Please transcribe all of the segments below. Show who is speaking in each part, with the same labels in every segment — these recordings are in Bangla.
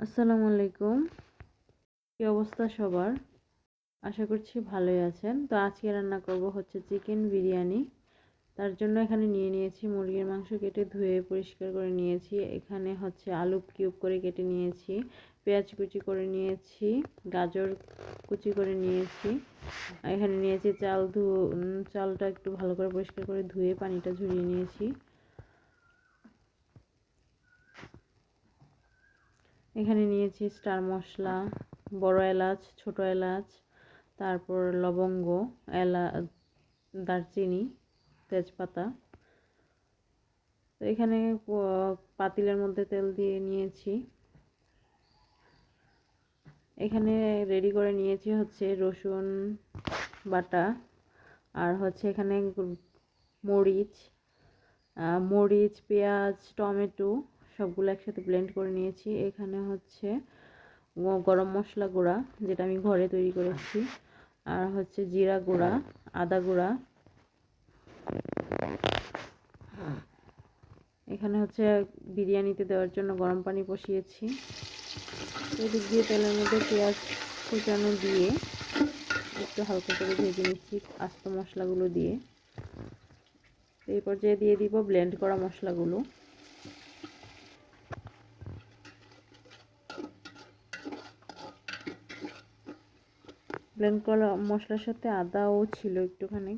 Speaker 1: আসসালামু আলাইকুম। কী অবস্থা সবার? আশা করছি ভালোই আছেন। তো আজকে রান্না করব হচ্ছে চিকেন বিরিয়ানি। তার জন্য এখানে নিয়ে নিয়েছি মুরগির মাংস কেটে ধুয়ে পরিষ্কার করে নিয়েছি। এখানে হচ্ছে আলু কিউব করে কেটে নিয়েছি, পেঁয়াজ কুচি করে নিয়েছি, গাজর কুচি করে নিয়েছি। এখানে নিয়েছি চাল ধু চালটা একটু ভালো করে পরিষ্কার করে ধুয়ে পানিটা ঝরিয়ে নিয়েছি। এখানে নিয়েছি স্টার মশলা, বড় এলাচ, ছোট এলাচ, তারপর লবঙ্গ, এলা, দারচিনি, তেজপাতা। তো এখানে পাতিলের মধ্যে তেল দিয়ে নিয়েছি। এখানে রেডি করে নিয়েছি হচ্ছে রসুন বাটা আর হচ্ছে এখানে মরিচ মরিচ, পেঁয়াজ, টমেটো সবগুলো একসাথে ব্লেন্ড করে নিয়েছি। এখানে হচ্ছে গরম মশলা গুঁড়া, যেটা আমি ঘরে তৈরি করেছি। আর হচ্ছে জিরা গুঁড়া, আদা গুঁড়া। এখানে হচ্ছে বিরিয়ানিতে দেওয়ার জন্য গরম পানি বসিয়েছি। এদিক দিয়ে তেলের মধ্যে পেঁয়াজ কুচানো দিয়ে একটু হালকা করে ভেজে নিচ্ছি আস্ত মশলাগুলো দিয়ে। এই পর্যায়ে দিয়ে দিব ব্লেন্ড করা মশলাগুলো। ব্লেন্ড করা মশলার সাথে আদাও ছিল একটুখানি।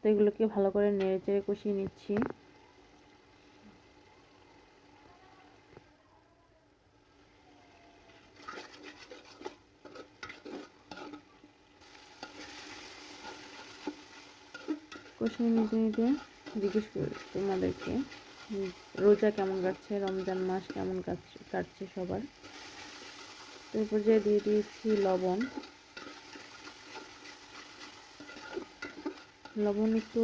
Speaker 1: তো এগুলোকে ভালো করে নেড়ে চেড়ে কষিয়ে নিচ্ছি। কষিয়ে নিতে নিতে জিজ্ঞেস করি তোমাদেরকে রোজা কেমন কাটছে? রমজান মাস কেমন কাটছে কাটছে সবার? এই পর্যায়ে দিয়ে দিয়েছি লবণ। লবণ একটু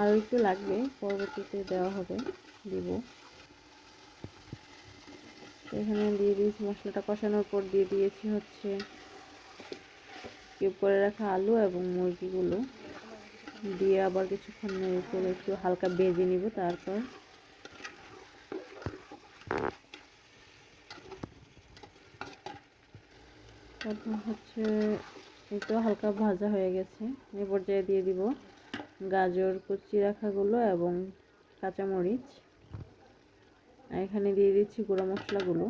Speaker 1: আরও একটু লাগবে, পরবর্তীতে দেওয়া হবে, দিব। এখানে দিয়ে দিয়েছি মশলাটা কষানোর পর দিয়ে দিয়েছি হচ্ছে কিউব করে রাখা আলু এবং মুরগিগুলো। দিয়ে আবার কিছুক্ষণ নেড়ে একটু হালকা বেজে নিব তারপর। তারপর হচ্ছে এই তো হালকা ভাজা হয়ে গেছে। এ পর্যায়ে দিয়ে দিব গাজর, কুচি রাখাগুলো এবং কাঁচামরিচ। এখানে দিয়ে দিচ্ছি গুঁড়ো মশলাগুলো।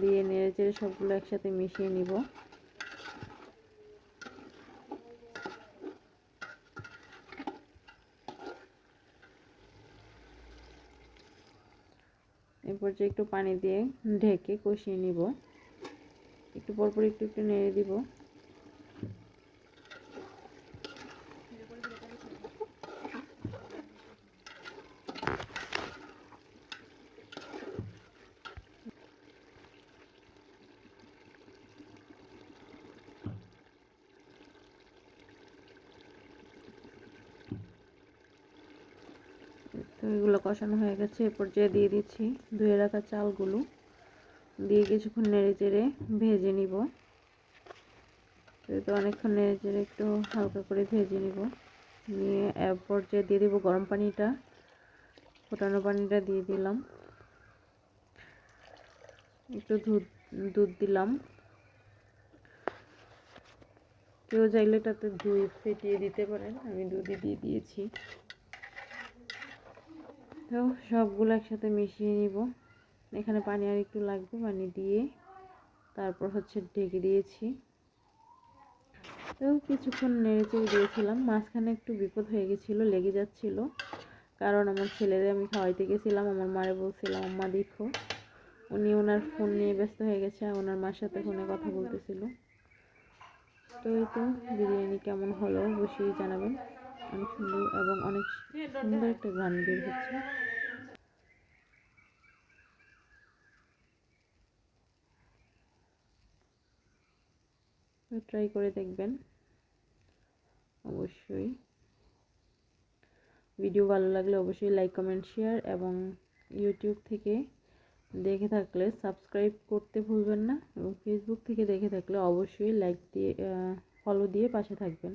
Speaker 1: দিয়ে নেড়ে চেড়ে সবগুলো একসাথে মিশিয়ে নিব। এ যে একটু পানি দিয়ে ঢেকে কষিয়ে নিব। একটু পরপর একটু একটু নেড়ে দিব। তো এগুলো কষানো হয়ে গেছে। এ পর্যায়ে দিয়ে দিচ্ছি ধুয়ে রাখা চালগুলো। দিয়ে কিছুক্ষণ নেড়ে চেড়ে ভেজে নিব। তো অনেকক্ষণ নেড়ে চেড়ে একটু হালকা করে ভেজে নিব। নিয়ে এর পর্যায়ে দিয়ে দিব গরম পানিটা, ফোটানো পানিটা দিয়ে দিলাম। একটু দুধ দুধ দিলাম। কেউ চাইলে তাতে দুধ ফেটিয়ে দিতে পারেন। আমি দুধই দিয়ে দিয়েছি। তো সবগুলো একসাথে মিশিয়ে নিব। এখানে পানি আর একটু লাগবে, পানি দিয়ে। তারপর হচ্ছে ঢেকে দিয়েছি। তো কিছুক্ষণ নেড়েচেড়ে দিয়েছিলাম। মাঝখানে একটু বিপদ হয়ে গেছিল, লেগে যাচ্ছিল। কারণ আমার ছেলেরে আমি খাওয়াইতে গেছিলাম, আমার মারে বলছিলাম আম্মা, দেখো। উনি ওনার ফোন নিয়ে ব্যস্ত হয়ে গেছে ওনার মার সাথে ফোনে কথা বলতেছিল। তো এই তো, বিরিয়ানি কেমন হলো অবশ্যই জানাবেন। অনেক সুন্দর এবং অনেক সুন্দর একটা গান বের হচ্ছে। ট্রাই করে দেখবেন। অবশ্যই। ভিডিও ভালো লাগলে অবশ্যই লাইক কমেন্ট শেয়ার এবং ইউটিউব থেকে দেখে থাকলে সাবস্ক্রাইব করতে ভুলবেন না এবং ফেসবুক থেকে দেখে থাকলে অবশ্যই লাইক দিয়ে ফলো দিয়ে পাশে থাকবেন।